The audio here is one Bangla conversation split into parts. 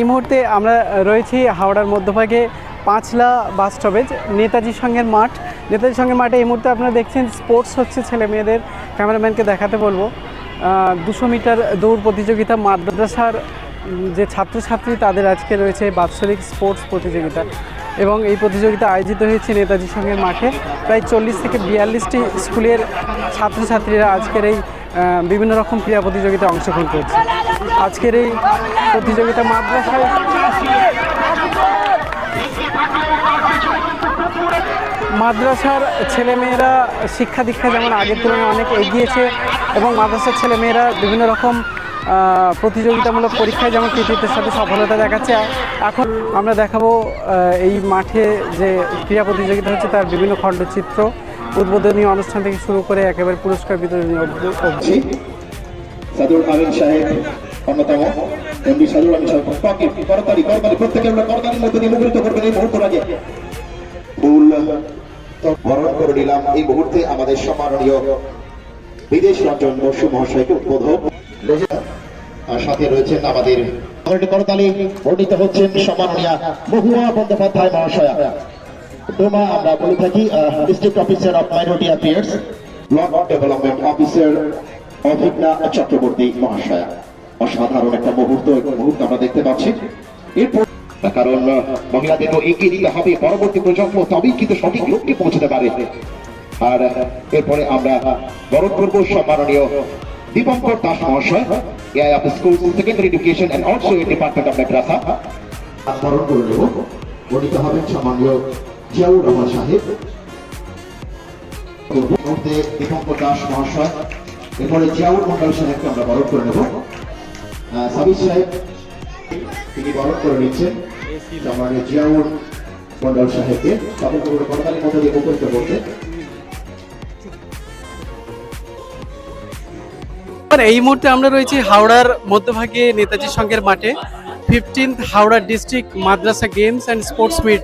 এই মুহূর্তে আমরা রয়েছি হাওড়ার মধ্যভাগে পাঁচলা বাস স্টপেজ, নেতাজি সঙ্গের মাঠ। নেতাজি সঙ্গের মাঠে এই মুহূর্তে আপনারা দেখছেন স্পোর্টস হচ্ছে ছেলে মেয়েদের। ক্যামেরাম্যানকে দেখাতে বলব। দুশো মিটার দৌড় প্রতিযোগিতা, মাদ্রাসার যে ছাত্রছাত্রী তাদের আজকে রয়েছে বাৎসরিক স্পোর্টস প্রতিযোগিতা এবং এই প্রতিযোগিতা আয়োজিত হয়েছে নেতাজি সঙ্গের মাঠে। প্রায় চল্লিশ থেকে বিয়াল্লিশটি স্কুলের ছাত্রছাত্রীরা আজকের এই বিভিন্ন রকম ক্রীড়া প্রতিযোগিতায় অংশগ্রহণ করছে। আজকের এই প্রতিযোগিতা মাদ্রাসায় মাদ্রাসার ছেলেমেয়েরা শিক্ষা দীক্ষা যেমন আগের তুলনায় অনেক এগিয়েছে এবং মাদ্রাসার ছেলেমেয়েরা বিভিন্ন রকম প্রতিযোগিতামূলক পরীক্ষায় যেমন কৃতিত্বের সাথে সফলতা দেখাচ্ছে। এখন আমরা দেখাবো এই মাঠে যে ক্রীড়া প্রতিযোগিতা হচ্ছে তার বিভিন্ন খণ্ডচিত্র। উদ্বোধনী অনুষ্ঠান থেকে শুরু করে একেবারে পুরস্কার বিতরণী অবধি সাদুল আমিন সাহেব, অন্যতম। এমডি সাদুল সাহেব করতালি করতালি প্রত্যেকে আমরা করতালির মধ্যে দিয়ে মুখরিত করবেন এই মুহূর্ত ফুল বরণ করে নিলাম এই মুহূর্তে আমাদের সম্মাননীয় বিদেশ রঞ্জন বসু মহাশয়কে আর সাথে রয়েছেন আমাদের করতালি, বর্ণিত হচ্ছেন সম্মাননীয় মহুয়া বন্দ্যোপাধ্যায় মহাশয়া। ডোমা আমরা বলে থাকি district officer of minority affairs block development officer Abhigya Chakraborty মহাশয়া। অসাধারণ একটা মুহূর্ত মুহূর্ত আমরা দেখতে পাচ্ছি। এরপর, কারণ মহিলাদেরও এগিয়ে দিতে হবে, পরবর্তী প্রজন্ম তবেই কিন্তু সঠিক লক্ষ্যে পৌঁছতে পারে। আর, এরপরে আমরা বরণ করব সম্মাননীয় দীপঙ্কর দাস মহাশয় AI of school secondary education and also department of মাদ্রাসা বরণ করে নেব বর্ণিত হবেন সম্মানীয় জিয়াউর রহমান সাহেব। দীপঙ্কর দাস মহাশয়, এরপরে জিয়াউর মন্ডল সাহেবকে আমরা বরণ করে নেব। সাহেব, তিনি বরণ করে নিচ্ছেন। জিয়াউর মন্ডল সাহেবকে। করতালির মধ্যে দিয়ে করতে। এই মুহূর্তে আমরা রয়েছি হাওড়ার মধ্যভাগে নেতাজি সঙ্গের মাঠে। Fifteenth Howrah district Madrasa games and sports meet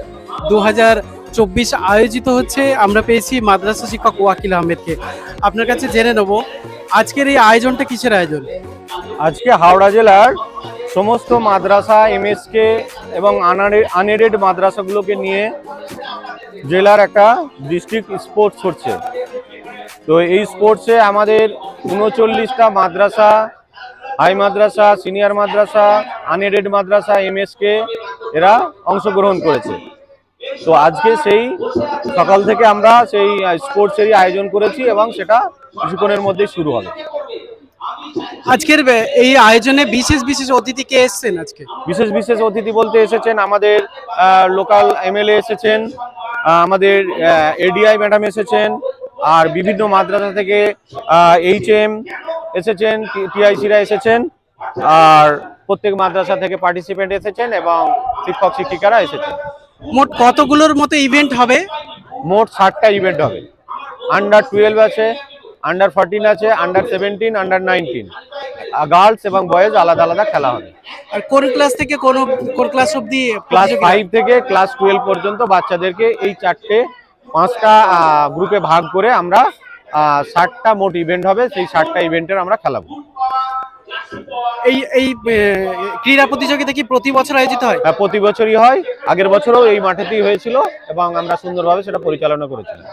দু হাজার চব্বিশ আয়োজিত হচ্ছে, আমরা পেয়েছি মাদ্রাসা শিক্ষক ওয়াকিল আহমেদকে। আপনার কাছে জেনে নেব, আজকের এই আয়োজনটা কিসের আয়োজন? আজকে হাওড়া জেলার সমস্ত মাদ্রাসা, এমএসকে এবং আনএডেড মাদ্রাসাগুলোকে নিয়ে জেলার একটা ডিস্ট্রিক্ট স্পোর্টস হচ্ছে। তো এই স্পোর্টসে আমাদের উনচল্লিশটা মাদ্রাসা, হাই মাদ্রাসা, সিনিয়র মাদ্রাসা, আনএডেড মাদ্রাসা, এমএসকে এরা অংশগ্রহণ করেছে। তো আজকে সেই সকাল থেকে আমরা সেই স্পোর্টসেরই আয়োজন করেছি এবং সেটা কিছুক্ষণের মধ্যেই শুরু হবে। আজকের এই আয়োজনে বিশেষ বিশেষ অতিথি কে এসছেন আজকে? বিশেষ বিশেষ অতিথি বলতে এসেছেন আমাদের লোকাল এমএলএ এসেছেন আমাদের এডিআই ম্যাডাম এসেছেন আর বিভিন্ন মাদ্রাসা থেকে এইচ এম এসেছেন টিআইসিরা এসেছেন আর প্রত্যেক মাদ্রাসা থেকে পার্টিসিপেন্ট এসেছেন এবং শিক্ষক শিক্ষিকারা এসেছেন। মোট কতগুলোর মতো ইভেন্ট হবে? মোট ষাটটা ইভেন্ট হবে। আন্ডার টুয়েলভ আছে আন্ডার ফোরটিন আছে under seventeen under nineteen girls এবং বয়েজ আলাদা আলাদা খেলা হবে। আর কোন ক্লাস থেকে কোন কোন ক্লাস অবধি ক্লাস ফাইভ থেকে ক্লাস টুয়েলভ পর্যন্ত বাচ্চাদেরকে এই চারটে পাঁচটা গ্রুপে ভাগ করে আমরা ষাটটা মোট ইভেন্ট হবে সেই ষাটটা ইভেন্টের আমরা খেলাবো। এই এই ক্রীড়া প্রতিযোগিতা কি প্রতি বছর আয়োজিত হয়? আহ, প্রতি বছরই হয়। আগের বছরও এই মাঠেতেই হয়েছিল এবং আমরা সুন্দরভাবে সেটা পরিচালনা করেছিলাম।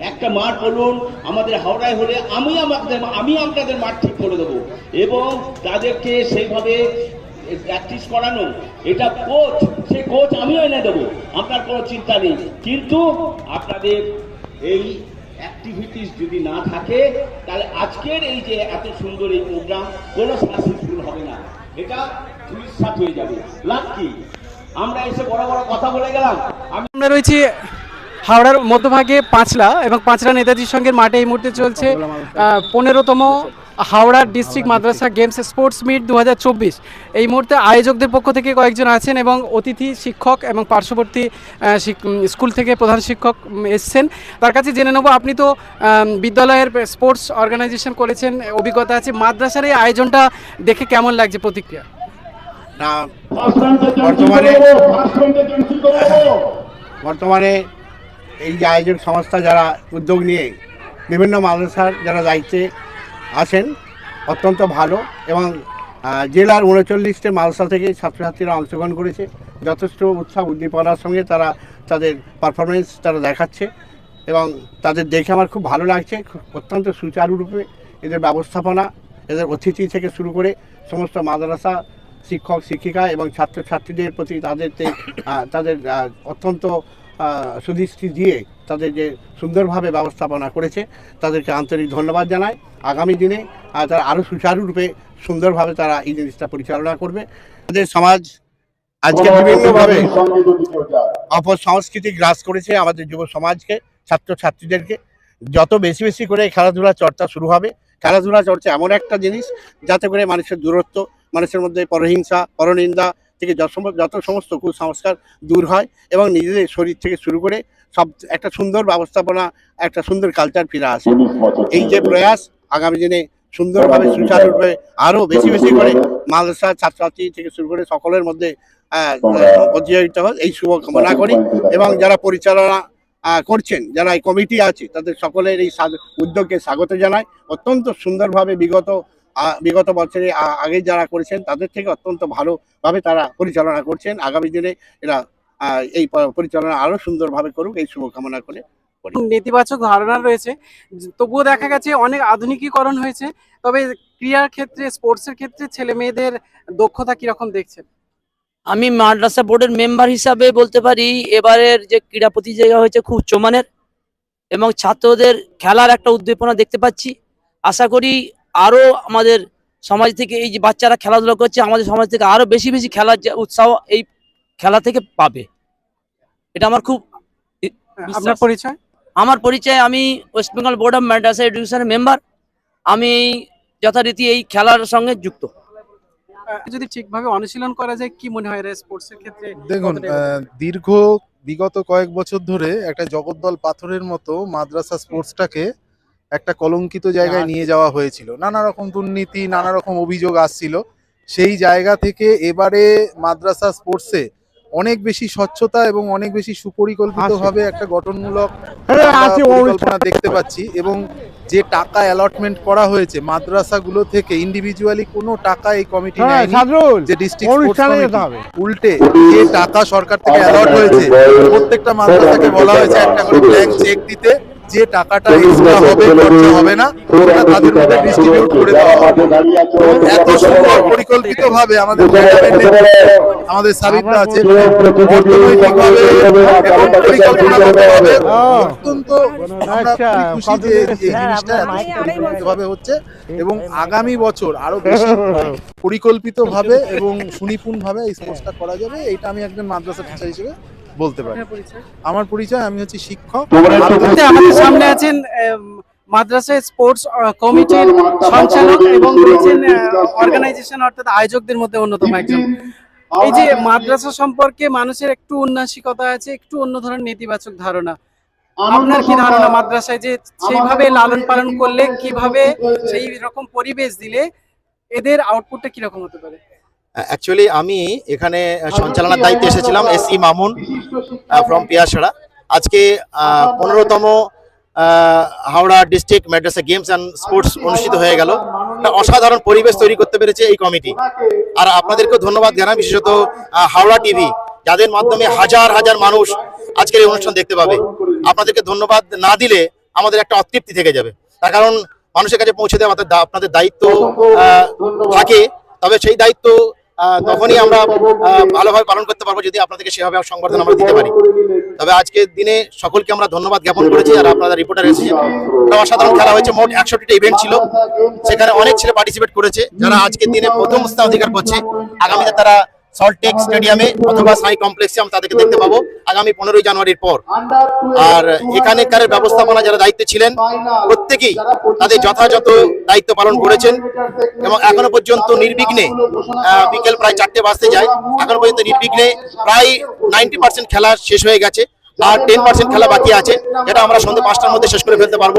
একটা মাঠ বলুন আমাদের হাওড়ায় হলে আমি আমাদের আমি আপনাদের মাঠ ঠিক করে দেবো। এবং তাদেরকে সেইভাবে প্র্যাকটিস করানো এটা কোচ সেই কোচ আমিও এনে দেবো। আপনার কোনো চিন্তা নেই। কিন্তু আপনাদের এই অ্যাক্টিভিটিস যদি না থাকে তাহলে আজকের এই যে এত সুন্দর এই প্রোগ্রাম কোনো সাকসেসফুল হবে না। এটা ধুলিসাৎ হয়ে যাবে। লাভ কি? আমরা এসে বড় বড় কথা বলে গেলাম। আমি আমরা রয়েছি হাওড়ার মধ্যভাগে পাঁচলা এবং পাঁচলা নেতাজির সঙ্গে মাঠে এই মুহূর্তে চলছে পনেরোতম হাওড়া ডিস্ট্রিক্ট মাদ্রাসা গেমস স্পোর্টস মিট দু হাজার চব্বিশ। এই মুহূর্তে আয়োজকদের পক্ষ থেকে কয়েকজন আছেন এবং অতিথি শিক্ষক এবং পার্শ্ববর্তী স্কুল থেকে প্রধান শিক্ষক এসছেন। তার কাছে জেনে নেব আপনি তো বিদ্যালয়ের স্পোর্টস অর্গানাইজেশন করেছেন অভিজ্ঞতা আছে। মাদ্রাসার এই আয়োজনটা দেখে কেমন লাগছে প্রতিক্রিয়া? না বর্তমানে বর্তমানে এই যে আয়োজক সংস্থা যারা উদ্যোগ নিয়ে বিভিন্ন মাদ্রাসার যারা দায়িত্বে আছেন অত্যন্ত ভালো এবং জেলার উনচল্লিশটি মালসা থেকে ছাত্রছাত্রীরা অংশগ্রহণ করেছে। যথেষ্ট উৎসাহ উদ্দীপনার সঙ্গে তারা তাদের পারফরমেন্স তারা দেখাচ্ছে এবং তাদের দেখে আমার খুব ভালো লাগছে অত্যন্ত সুচারুরূপে এদের ব্যবস্থাপনা, এদের অতিথি থেকে শুরু করে সমস্ত মাদ্রাসা শিক্ষক, শিক্ষিকা এবং ছাত্রছাত্রীদের প্রতি তাদের তাদের অত্যন্ত সুদৃষ্টি দিয়ে তাদের যে সুন্দরভাবে ব্যবস্থাপনা করেছে তাদেরকে আন্তরিক ধন্যবাদ জানাই। আগামী দিনে তারা আরও সুচারুরূপে সুন্দরভাবে তারা এই জিনিসটা পরিচালনা করবে। আমাদের সমাজ আজকে বিভিন্নভাবে অপসংস্কৃতি গ্রাস করেছে আমাদের যুব সমাজকে ছাত্রছাত্রীদেরকে। যত বেশি বেশি করে খেলাধুলা চর্চা শুরু হবে খেলাধুলা চর্চা এমন একটা জিনিস যাতে করে মানুষের দূরত্ব মানুষের মধ্যে পরহিংসা পরনিন্দা থেকে যত যত সমস্ত কুসংস্কার দূর হয় এবং নিজেদের শরীর থেকে শুরু করে সব একটা সুন্দর ব্যবস্থাপনা, একটা সুন্দর কালচার ফিরে আসে। এই যে প্রয়াস, আগামী দিনে সুন্দরভাবে, সুচারুরূপে আরও বেশি বেশি করে মাদ্রাসা ছাত্রছাত্রী থেকে শুরু করে সকলের মধ্যে প্রতিযোগিতা হয় এই শুভ কামনা করি এবং যারা পরিচালনা করছেন, যারা এই কমিটি আছে, তাদের সকলের এই উদ্যোগকে স্বাগত জানাই। অত্যন্ত সুন্দরভাবে বিগত বিগত বছরে আগে যারা করেছেন, তাদের থেকে অত্যন্ত ভালোভাবে তারা পরিচালনা করছেন। আগামী দিনে এরা এই পরিচালনা আরও সুন্দরভাবে করুক এই শুভকামনা করে নেতিবাচক ধারণা রয়েছে। তবুও দেখা গেছে অনেক আধুনিকীকরণ হয়েছে তবে ক্রীড়ার ক্ষেত্রে স্পোর্টসের ক্ষেত্রে ছেলে মেয়েদের দক্ষতা কীরকম দেখছেন? আমি মাদ্রাসা বোর্ডের মেম্বার হিসাবে বলতে পারি এবারের যে ক্রীড়া প্রতিযোগিতা হয়েছে খুব উচ্চমানের এবং ছাত্রদের খেলার একটা উদ্দীপনা দেখতে পাচ্ছি। আশা করি আরও আমাদের সমাজ থেকে এই যে বাচ্চারা খেলাধুলা করছে আমাদের সমাজ থেকে আরও বেশি বেশি খেলার যে উৎসাহ এই খেলা থেকে পাবে। এটা আমার খুব আপনার পরিচয়? আমার পরিচয় আমি ওয়েস্ট বেঙ্গল বোর্ড অফ মাদ্রাসা এডুকেশনের মেম্বার আমি যথারীতি এই খেলার সঙ্গে যুক্ত। যদি ঠিকভাবে অনুশীলন করা যায় কি মনে হয় স্পোর্টসের ক্ষেত্রে? দেখুন দীর্ঘ বিগত কয়েক বছর ধরে একটা জগদ্দল পাথরের মতো মাদ্রাসা স্পোর্টসটাকে একটা কলঙ্কিত জায়গায় নিয়ে যাওয়া হয়েছিল। নানা রকম দুর্নীতি নানা রকম অভিযোগ আসছিল। সেই জায়গা থেকে এবারে মাদ্রাসা স্পোর্টসে অনেক বেশি স্বচ্ছতা এবং অনেক বেশি সুপরিকল্পিতভাবে একটা গঠনমূলক পরিকল্পনা দেখতে পাচ্ছি এবং যে টাকা অ্যালটমেন্ট করা হয়েছে মাদ্রাসাগুলো থেকে ইন্ডিভিজুয়ালি কোনো টাকা এই কমিটি নেয়নি। যে ডিস্ট্রিক্ট উল্টে যে টাকা সরকার থেকে অ্যালট হয়েছে প্রত্যেকটা মাদ্রাসাকে বলা হয়েছে একটা করে ব্ল্যাঙ্ক চেক দিতে। যে টাকাটা এক্সট্রা হবে খরচা হবে না সেটা তাদের মধ্যে ডিস্ট্রিবিউট করে দেওয়া হবে এত সুন্দর পরিকল্পিত ভাবে আমাদের আমাদের সাবিত্রা আছে অর্থনৈতিকভাবে এবং পরিকল্পনাগতভাবে অত্যন্ত আমরা খুবই খুশি যে এই জিনিসটা এত সুপরিকল্পিতভাবে হচ্ছে এবং আগামী বছর আরও বেশি পরিকল্পিতভাবে এবং সুনিপুণভাবে এই স্পোর্টসটা করা যাবে এটা আমি একজন মাদ্রাসা টিচার হিসেবে বলতে পারি। আমার পরিচয় আমি হচ্ছে শিক্ষক। আমাদের সামনে আছেন মাদ্রাসা স্পোর্টস কমিটির সঞ্চালক এবং রয়েছেন অর্গানাইজেশন অর্থাৎ আয়োজকদের মধ্যে অন্যতম একজন। এই যে মাদ্রাসা সম্পর্কে মানুষের একটু উন্নাসিকতা আছে একটু অন্য ধরনের নেতিবাচক ধারণা। আপনার কি ধারণা মাদ্রাসায় যে সেইভাবে লালন পালন করলে কীভাবে সেই রকম পরিবেশ দিলে এদের আউটপুটটা কীরকম হতে পারে? অ্যাকচুয়ালি আমি এখানে সঞ্চালনার দায়িত্বে এসেছিলাম S E Mamun from Piasara আজকে পনেরোতম Howrah district Madrasa games and sports অনুষ্ঠিত হয়ে গেল। একটা অসাধারণ পরিবেশ তৈরি করতে পেরেছে এই কমিটি। আর আপনাদেরকেও ধন্যবাদ জানাই বিশেষত হাওড়া টিভি যাদের মাধ্যমে হাজার হাজার মানুষ আজকের এই অনুষ্ঠান দেখতে পাবে। আপনাদেরকে ধন্যবাদ না দিলে আমাদের একটা অতৃপ্তি থেকে যাবে। তার কারণ মানুষের কাছে পৌঁছে দেওয়া আমাদের আপনাদের দায়িত্ব থাকে। তবে সেই দায়িত্ব তখনই আমরা ভালোভাবে পালন করতে পারব যদি আপনাদেরকে সেভাবে সংবর্ধনা আমরা দিতে পারি। তবে আজকের দিনে সকলকে আমরা ধন্যবাদ জ্ঞাপন করেছি আর আপনারা রিপোর্টার এসেছেন। অসাধারণ খেলা হয়েছে, মোট একষট্টিটা ইভেন্ট ছিল। সেখানে অনেক ছেলে পার্টিসিপেট করেছে, যারা আজকের দিনে প্রথম স্থান অধিকার করছে। আগামীতে তারা সল্টেক স্টেডিয়ামে অথবা সাই কমপ্লেক্সে আমরা তাদেরকে দেখতে পাবো আগামী পনেরোই জানুয়ারির পর। আর এখানেকার ব্যবস্থাপনা যারা দায়িত্বে ছিলেন, প্রত্যেকেই তাদের যথাযথ দায়িত্ব পালন করেছেন এবং এখনও পর্যন্ত নির্বিঘ্নে বিকেল প্রায় চারটে বাজতে যায়। এখনও পর্যন্ত নির্বিঘ্নে প্রায় নাইনটি পার্সেন্ট খেলা শেষ হয়ে গেছে। আর টেন পার্সেন্ট খেলা বাকি আছে যেটা আমরা সন্ধ্যে পাঁচটার মধ্যে শেষ করে ফেলতে পারব।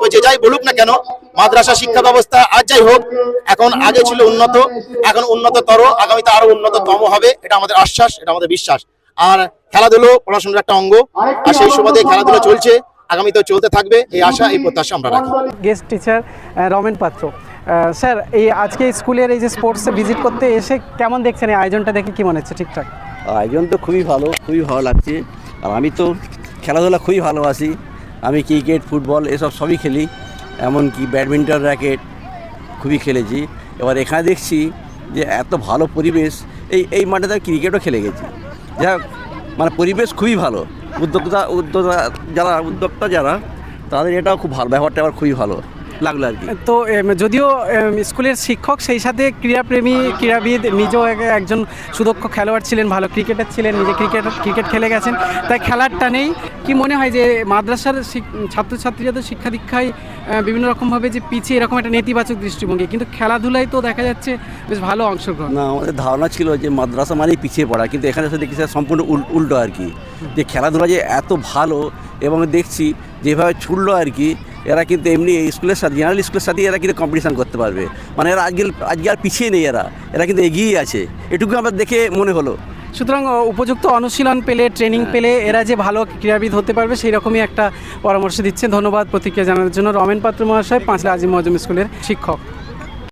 তো যে যাই বলুক না কেন মাদ্রাসা শিক্ষা ব্যবস্থা আর যাই হোক এখন আগে ছিল উন্নত এখন উন্নততর আগামীতে আরও উন্নততম হবে এটা আমাদের আশ্বাস এটা আমাদের বিশ্বাস। আর খেলাধুলো পড়াশোনার একটা অঙ্গ আর সেই সুবাদে খেলাধুলো চলছে আগামীতেও চলতে থাকবে এই আশা এই প্রত্যাশা আমরা রাখি। গেস্ট টিচার রমেন পাত্র আহ, স্যার এই আজকে স্কুলের এই যে স্পোর্টসে ভিজিট করতে এসে কেমন দেখছেন এই আয়োজনটা দেখে কি মনে হচ্ছে ঠিকঠাক? আয়োজন তো খুবই ভালো খুবই ভালো লাগছে। আর আমি তো খেলাধুলা খুবই ভালোবাসি। আমি ক্রিকেট, ফুটবল এসব সবই খেলি, এমনকি ব্যাডমিন্টন, র্যাকেট খুবই খেলেছি। এবার এখানে দেখছি যে এত ভালো পরিবেশ, এই এই মাঠে ক্রিকেটও খেলে গেছি। যা মানে পরিবেশ খুবই ভালো। উদ্যোক্তা উদ্যোক্তা যারা উদ্যোক্তা যারা, তাদের এটাও খুব ভালো ব্যাপারটা আবার খুবই ভালো। লাগল আর কি। তো যদিও স্কুলের শিক্ষক সেই সাথে ক্রীড়াপ্রেমী ক্রীড়াবিদ নিজেও এক- একজন সুদক্ষ খেলোয়াড় ছিলেন ভালো ক্রিকেটার ছিলেন নিজে ক্রিকেট ক্রিকেট খেলে গেছেন। তাই খেলারটা নেই। কি মনে হয় যে মাদ্রাসার ছাত্রছাত্রীরা তো শিক্ষা দীক্ষায় বিভিন্ন রকমভাবে যে পিছিয়ে এরকম একটা নেতিবাচক দৃষ্টিভঙ্গি কিন্তু খেলাধুলায় তো দেখা যাচ্ছে বেশ ভালো অংশগ্রহণ। না আমাদের ধারণা ছিল যে মাদ্রাসা মানেই পিছিয়ে পড়া কিন্তু এখানে এসে স্যার সম্পূর্ণ উল- উল্টো আর কি। যে খেলাধুলা যে এত ভালো এবং দেখছি যেভাবে ছুটলো আর কি এরা কিন্তু এমনি স্কুলের সাথে জেনারেল স্কুলের সাথে এরা কিন্তু কম্পিটিশান করতে পারবে। মানে এরা আজকে আজকে আর পিছিয়ে নেই এরা। এরা কিন্তু এগিয়েই আছে। এটুকু আমরা দেখে মনে হলো। সুতরাং উপযুক্ত অনুশীলন পেলে ট্রেনিং পেলে এরা যে ভালো ক্রীড়াবিদ হতে পারবে সেই রকমই একটা পরামর্শ দিচ্ছে ধন্যবাদ প্রতিক্রিয়া জানানোর জন্য রমেন পাত্র মহাশয় পাঁচলা আজিম মজম স্কুলের শিক্ষক।